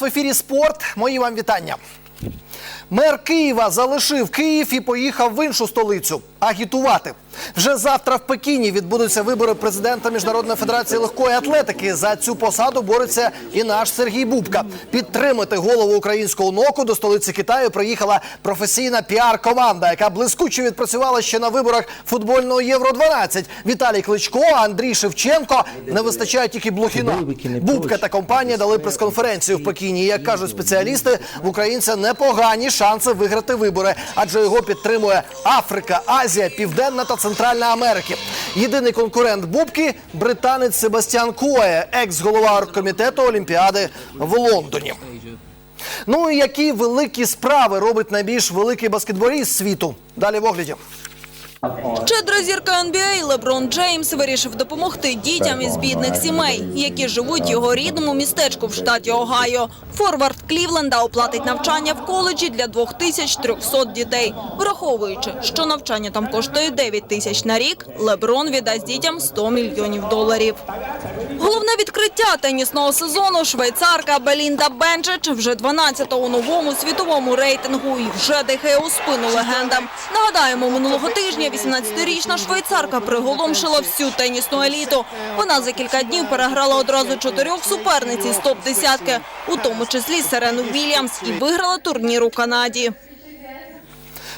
В ефірі спорт. Мої вам вітання. Мер Києва залишив Київ і поїхав в іншу столицю агітувати. Вже завтра в Пекіні відбудуться вибори президента Міжнародної федерації легкої атлетики. За цю посаду бореться і наш Сергій Бубка. Підтримати голову українського ноку до столиці Китаю приїхала професійна піар-команда, яка блискуче відпрацювала ще на виборах футбольного Євро 12 Віталій Кличко, Андрій Шевченко. Не вистачає тільки Блохіна. Бубка та компанія дали прес-конференцію в Пекіні. І, Як кажуть спеціалісти, в українця непогані шанси виграти вибори, адже його підтримує Африка, Азія, Південна та Центральна Америки. Єдиний конкурент Бубки британець Себастьян Куе, екс-голова оргкомітету Олімпіади в Лондоні. Ну і які великі справи робить найбільш великий баскетболіст світу? Далі в огляді. Щедра зірка NBA Леброн Джеймс вирішив допомогти дітям із бідних сімей, які живуть його рідному містечку в штаті Огайо. Форвард Клівленда оплатить навчання в коледжі для 2300 дітей. Враховуючи, що навчання там коштує 9 тисяч на рік, Леброн віддасть дітям 100 мільйонів доларів. Головне відкриття тенісного сезону швейцарка Белінда Бенчич вже 12-та у новому світовому рейтингу і вже дихає у спину легендам. Нагадаємо, минулого тижня 18-річна швейцарка приголомшила всю тенісну еліту. Вона за кілька днів переграла одразу чотирьох суперниць із топ-десятки, у тому числі Серену Вільямс, і виграла турнір у Канаді.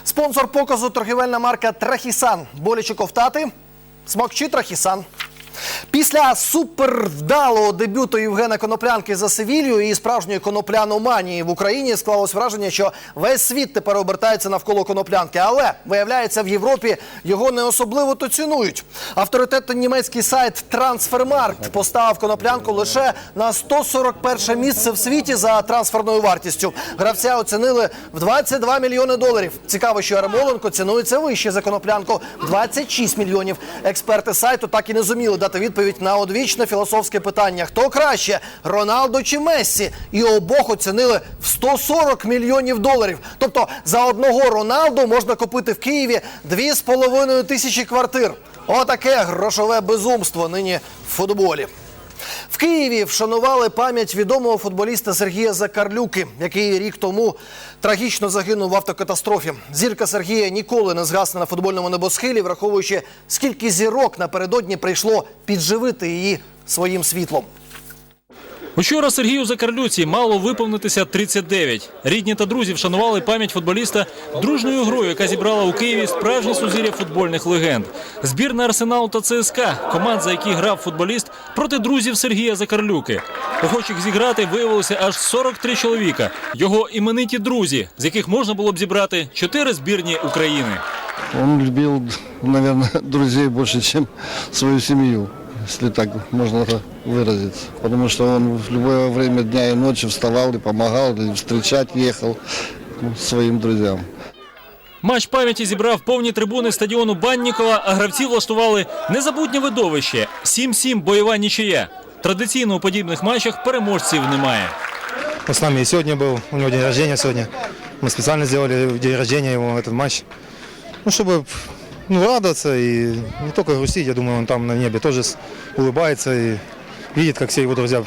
Спонсор показу торгівельна марка Трахісан. Боляче ковтати. Смокчи Трахісан. Після супервдалого дебюту Євгена Коноплянки за Севілью і справжньої конопляноманії в Україні склалось враження, що весь світ тепер обертається навколо коноплянки. Але виявляється, в Європі його не особливо то цінують. Авторитетний німецький сайт Трансфермаркт поставив коноплянку лише на 141 місце в світі за трансферною вартістю. Гравця оцінили в 22 мільйони доларів. Цікаво, що Ярмоленко цінується вище за коноплянку в 26 мільйонів. Експерти сайту так і не зуміли дати відповідь на одвічне філософське питання: хто краще, Роналдо чи Мессі? І обох оцінили в 140 мільйонів доларів. Тобто за одного Роналду можна купити в Києві 2,5 тисячі квартир. Отаке грошове безумство нині в футболі. В Києві вшанували пам'ять відомого футболіста Сергія Закарлюки, який рік тому трагічно загинув в автокатастрофі. Зірка Сергія ніколи не згасне на футбольному небосхилі, враховуючи, скільки зірок напередодні прийшло підживити її своїм світлом. Учора Сергію Закарлюці мало виповнитися 39. Рідні та друзі вшанували пам'ять футболіста дружною грою, яка зібрала у Києві справжнє сузір'я футбольних легенд. Збірна Арсеналу та ЦСКА, команд, за які грав футболіст проти друзів Сергія Закарлюки. Охочих зіграти виявилося аж 43 чоловіка. Його імениті друзі, з яких можна було б зібрати чотири збірні України. Он любил, наверное, друзей больше, чем свою семью, если так можно это выразиться. Потому что он в любое время дня и ночи вставал и помогал, или встречать ехал ну, своим друзьям. Матч пам'яті зібрав повні трибуни стадіону Баннікова, а гравці влаштували незабутнє видовище. 7-7 бойова нічия. Традиційно у подібних матчах переможців немає. Он с нами и сегодня был, у него день рождения сегодня. Мы специально сделали в день рождения его этот матч. Ну, чтобы ну, радоваться и не только грустить. Я думаю, он там на небе тоже с- улыбается и видит, как все его друзья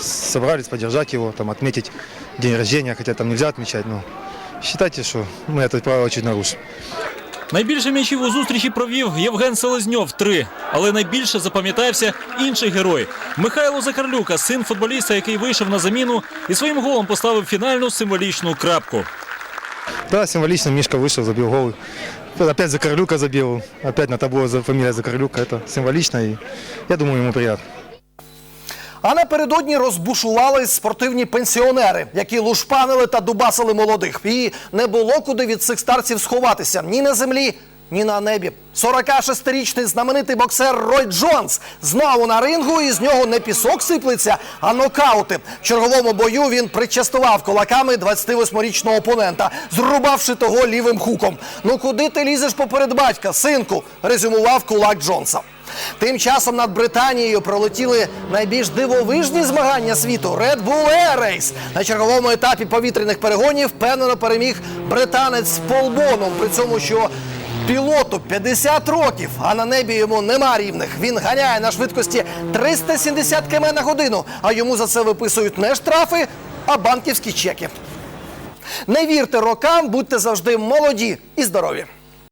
собрались поддержать его, там, отметить день рождения, хотя там нельзя отмечать, но считайте, что мы это право чуть нарушим. Найбільше м'ячів у зустрічі провів Євген Селезньов – три. Але найбільше запам'ятався інший герой – Михайло Закарлюка, син футболіста, який вийшов на заміну і своїм голом поставив фінальну символічну крапку. Да, символично Мишка вышел, забил гол. Опять за Королюка забил, опять на табло за фамилия Закарлюка. Это символично и я думаю, ему приятно. А напередодні розбушували спортивні пенсіонери, які лушпанили та дубасили молодих. І не було куди від цих старців сховатися ні на землі, ні на небі. 46-річний знаменитий боксер Рой Джонс знову на рингу, і з нього не пісок сиплеться, а нокаути. В черговому бою він причастував кулаками 28-річного опонента, зрубавши того лівим хуком. Ну куди ти лізеш поперед батька, синку? резюмував кулак Джонса. Тим часом над Британією пролетіли найбільш дивовижні змагання світу Red Bull Air Race. На черговому етапі повітряних перегонів впевнено переміг британець Пол Боном. При цьому, що пілоту 50 років, а на небі йому нема рівних. Він ганяє на швидкості 370 км на годину, а йому за це виписують не штрафи, а банківські чеки. Не вірте рокам, будьте завжди молоді і здорові.